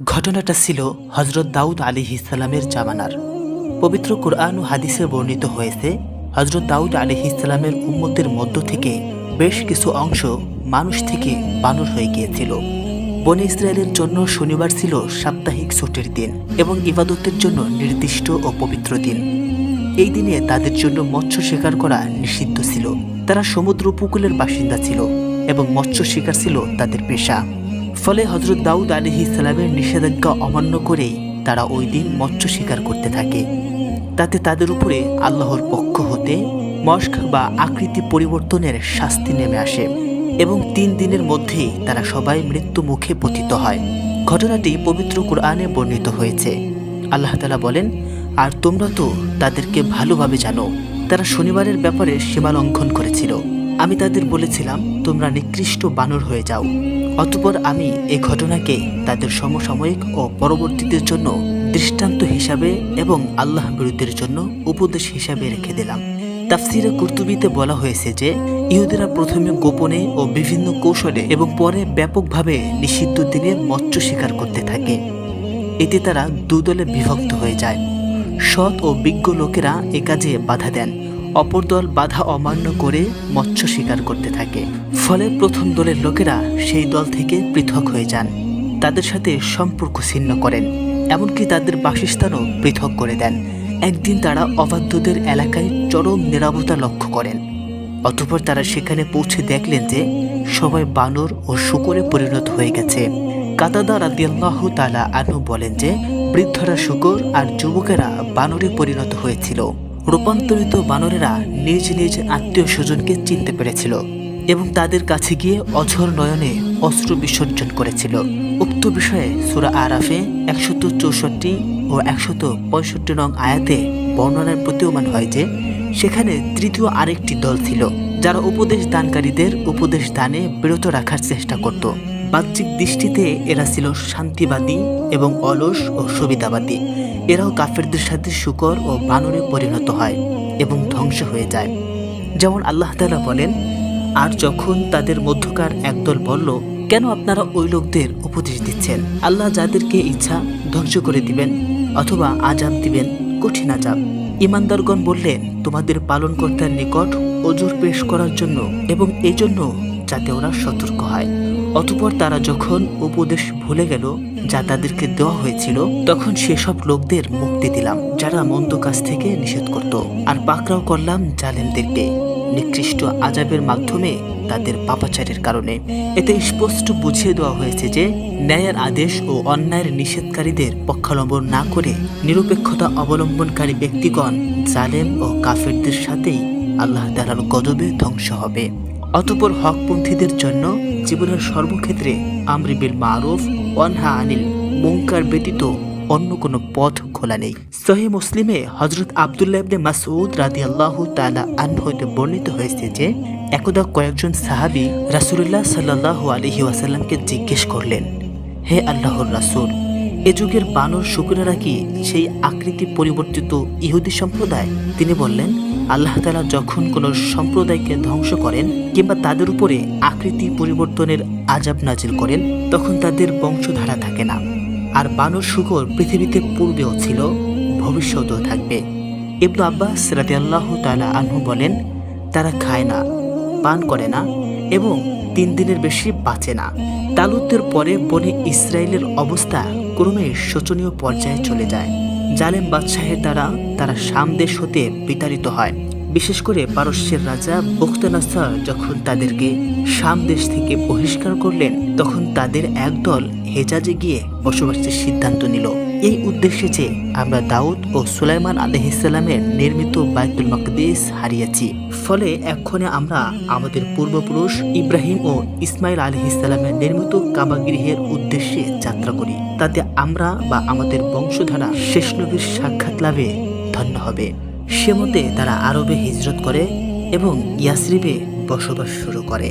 ঘটনাটা ছিল হজরত দাউদ আলী ইসলামের জামানার। পবিত্র কোরআন ও হাদিসে বর্ণিত হয়েছে, হজরত দাউদ আলী ইসলামের উম্মতের মধ্য থেকে বেশ কিছু অংশ মানুষ থেকে বানর হয়ে গিয়েছিল। বনে ইসরায়েলের জন্য শনিবার ছিল সাপ্তাহিক ছুটির দিন এবং ইবাদতের জন্য নির্দিষ্ট ও পবিত্র দিন। এই দিনে তাদের জন্য মৎস্য শিকার করা নিষিদ্ধ ছিল। তারা সমুদ্র উপকূলের বাসিন্দা ছিল এবং মৎস্য শিকার ছিল তাদের পেশা। ফলে হজরত দাউদ আলী ইসলামের নিষেধাজ্ঞা অমান্য করেই তারা ওই দিন মৎস্য শিকার করতে থাকে। তাতে তাদের উপরে আল্লাহর পক্ষ হতে মস্ক বা আকৃতি পরিবর্তনের শাস্তি নেমে আসে এবং তিন দিনের মধ্যেই তারা সবাই মৃত্যু মুখে পতিত হয়। ঘটনাটি পবিত্র কোরআনে বর্ণিত হয়েছে। আল্লাহ তালা বলেন, আর তোমরা তো তাদেরকে ভালোভাবে জানো, তারা শনিবারের ব্যাপারে সীমা লঙ্ঘন করেছিল। আমি তাদের বলেছিলাম, তোমরা নিকৃষ্ট বানর হয়ে যাও। অতপর আমি এই ঘটনাকে তাদের সমসাময়িক ও পরবর্তীদের জন্য দৃষ্টান্ত হিসাবে এবং আল্লাহ বিরুদ্ধের জন্য উপদেশ হিসাবে রেখে দিলাম। তাফসিরে কুর্তুবিতে বলা হয়েছে যে, ইহুদিরা প্রথমে গোপনে ও বিভিন্ন কৌশলে এবং পরে ব্যাপকভাবে নিষিদ্ধ দিনে মৎস্য শিকার করতে থাকে। এতে তারা দুদলে বিভক্ত হয়ে যায়। সৎ ও বিজ্ঞ লোকেরা এ কাজে বাধা দেন। অপর দল বাধা অমান্য করে মৎস্য শিকার করতে থাকে। ফলে প্রথম দলের লোকেরা সেই দল থেকে পৃথক হয়ে যান। তাদের সাথে সম্পর্ক ছিন্ন করেন, এমনকি তাদের বাসস্থানও পৃথক করে দেন। একদিন তারা অবাধ্যদের এলাকায় চরম নিরাপত্তা লক্ষ্য করেন। অতঃপর তারা সেখানে পৌঁছে দেখলেন যে সবাই বানর ও শুকরে পরিণত হয়ে গেছে। কাতাদা রাদিয়াল্লাহ তালা আনু বলেন যে, বৃদ্ধরা শুকর আর যুবকেরা বানরে পরিণত হয়েছিল। রূপান্তরিত বানরেরা নিজ নিজ আত্মীয় স্বজনকে চিনতে পেরেছিল এবং তাদের কাছে গিয়ে অঝর নয়নে অস্ত্র বিসর্জন করেছিল। উক্ত বিষয়ে সুরা আরাফে একশত চৌষট্টি ও একশত পঁয়ষট্টি নং আয়াতে বর্ণনার প্রতীয়মান হয় যে, সেখানে তৃতীয় আরেকটি দল ছিল, যারা উপদেশ দানকারীদের উপদেশ দানে বিরত রাখার চেষ্টা করত। বাহ্যিক দৃষ্টিতে এরা ছিল শান্তিবাদী এবং অলস ও সুবিধাবাদী। এরাও কাফেরদের সাথে শুকর ও বানরে পরিণত হয় এবং ধ্বংস হয়ে যায়। যেমন আল্লাহ তালা বলেন, আর যখন তাদের মধ্যকার একদল বলল, কেন আপনারা ওই লোকদের উপদেশ দিচ্ছেন? আল্লাহ যাদেরকে ইচ্ছা ধ্বংস করে দিবেন অথবা আজাব দিবেন, কঠিন আজাব। ইমানদারগণ বললেন, তোমাদের পালনকর্তার নিকট অজুর পেশ করার জন্য এবং এজন্য যাতে ওরা সতর্ক হয়। অতপর তারা যখন উপদেশ ভুলে গেল যা তাদেরকে দেওয়া হয়েছিল, তখন সেসব লোকদের মুক্তি দিলাম, যারা মন্দ কাজ থেকে নিষেধ করত। আর পাকড়াও করলাম জালেমদেরকে। নিকৃষ্ট আজাবের মাধ্যমে তাদের পাপাচারের কারণে। এতে স্পষ্ট বুঝিয়ে দেওয়া হয়েছে যে, ন্যায়ের আদেশ ও অন্যায়ের নিষেধকারীদের পক্ষাবলম্বন না করে নিরপেক্ষতা অবলম্বনকারী ব্যক্তিগণ জালেম ও কাফেরদের সাথেই আল্লাহ তালার গজবে ধ্বংস হবে। অতপর হকপন্থীদের জন্য জীবনের সর্বক্ষেত্রে আমরি বিল মারুফ, অনহা আনিল মুঙ্কার ব্যতীত অন্য কোনো পথ খোলা নেই। সহি মুসলিমে হজরত আবদুল্লাহ মাসুদ মাসউদ রাদিয়াল্লাহু তালা আনহু হইতে বর্ণিত হয়েছে যে, একদা কয়েকজন সাহাবী রাসূলুল্লাহ সাল্লাল্লাহু আলাইহি ওয়াসাল্লামকে জিজ্ঞেস করলেন, হে আল্লাহর রাসূল এ যুগের বানর শুকুরেরা কি সেই আকৃতি পরিবর্তিত ইহুদি সম্প্রদায়? তিনি বললেন, আল্লাহ তালা যখন কোনো সম্প্রদায়কে ধ্বংস করেন কিংবা তাদের উপরে আকৃতি পরিবর্তনের আজাব নাজিল করেন, তখন তাদের বংশধারা থাকে না। আর বানর শুকর পৃথিবীতে পূর্বেও ছিল, ভবিষ্যতেও থাকবে। ইবনু আব্বাস রাতে আল্লাহ তালা আনহু বলেন, তারা খায় না, পান করে না এবং তিন দিনের বেশি বাঁচে না। তালুতের পরে বনে ইসরায়েলের অবস্থা ক্রমে শোচনীয় পর্যায়ে চলে যায়। জালেম বাদশাহের দ্বারা তারা সামদেশ হতে বিতাড়িত হয়। বিশেষ করে পারস্যের রাজা বখতানাসার যখন তাদেরকে শাম দেশ থেকে বহিষ্কার করলেন, তখন তাদের একদল হেজাজে গিয়ে বসবাসের সিদ্ধান্ত নিল। এই উদ্দেশ্যে যে আমরা দাউদ ও সুলাইমান আলহিসাল্লামের নির্মিত বায়তুল মকদিস হারিয়েছি। ফলে এক্ষণে আমরা আমাদের পূর্বপুরুষ ইব্রাহিম ও ইসমাইল আলহিসাল্লামের নির্মিত কাবাগৃহের উদ্দেশ্যে যাত্রা করি। তাতে আমরা বা আমাদের বংশধারা শেষ নবীর সাক্ষাৎ লাভে ধন্য হবে। সে মতে তারা আরবে হিজরত করে এবং ইয়াসরিবে বসবাস শুরু করে।